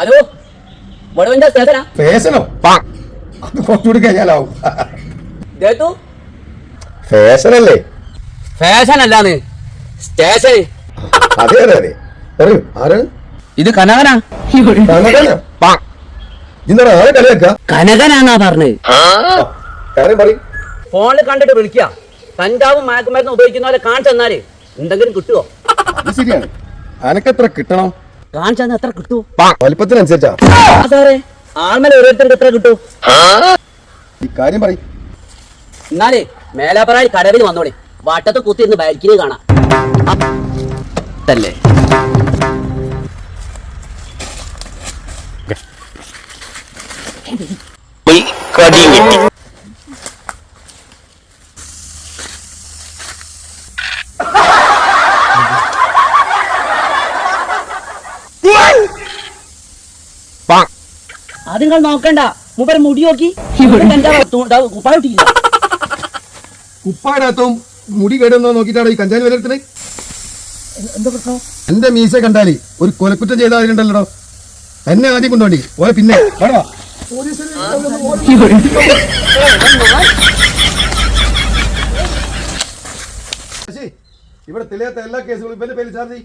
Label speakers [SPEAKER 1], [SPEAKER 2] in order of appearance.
[SPEAKER 1] Hello? വടവന്റെ സ്റ്റേഷനാ
[SPEAKER 2] ഫാഷനോ അത് കുറച്ചുകൂടി കഴിഞ്ഞാലാവും.
[SPEAKER 1] ദേത്തു
[SPEAKER 2] ഫാഷനല്ലേ
[SPEAKER 1] fashion അല്ലാന്ന് സ്റ്റേഷൻ.
[SPEAKER 2] അതെ അതെ അതെ. പറയൂ ആരാണ്?
[SPEAKER 1] ഇത് കനകനാ?
[SPEAKER 2] കനകനാ? ഇന്നലെ ആരെ കളിയാക്ക
[SPEAKER 1] കനകനാന്നാ പറഞ്ഞത്
[SPEAKER 2] കാര്യം പറയും.
[SPEAKER 1] ഫോണിൽ കണ്ടിട്ട് വിളിക്കുക കഞ്ചാവും മയക്കുമരുന്ന് ഉപയോഗിക്കുന്ന പോലെ കാണിച്ചെന്നാൽ എന്തെങ്കിലും കിട്ടുമോ
[SPEAKER 2] അത് ശരിയാണ്. അനക്കെത്ര കിട്ടണം?
[SPEAKER 1] കാണിച്ചു തന്നാ എത്ര കിട്ടും?
[SPEAKER 2] വലിപ്പത്തിനനുസരിച്ചാ.
[SPEAKER 1] സാറേ ആൾമേലെ ഓരോരുത്തർക്ക് എത്ര കിട്ടും?
[SPEAKER 2] ഈ കാര്യം പറയും.
[SPEAKER 1] എന്നാലേ മേലാപ്പറായി കടവിൽ വന്നോളി. വട്ടത്ത് കുത്തി ഇന്ന് ബാരിക്കിന് കാണാം. അല്ലേ അത് നിങ്ങൾ നോക്കണ്ട. മൂപ്പര് മുടി നോക്കി. കുപ്പായിട്ടില്ല
[SPEAKER 2] കുപ്പാടത്തും മുടി കേടുന്നോ നോക്കിയിട്ടാണ് ഈ കഞ്ചാലി വിലയിരുത്തുന്നത്
[SPEAKER 1] എന്താ പ്രശ്നം?
[SPEAKER 2] എന്റെ മീശ കണ്ടാലേ ഒരു കൊലക്കുറ്റം ചെയ്ത അതിലുണ്ടല്ലോ എന്നെ ആദ്യം കൊണ്ടുപോണ്ടി ഓലെ പിന്നെ. വേണോ ഇവിടെ. തെളിയാത്ത എല്ലാ കേസുകളും ഇവന്റെ പേര് ചാർജ് ചെയ്യ്.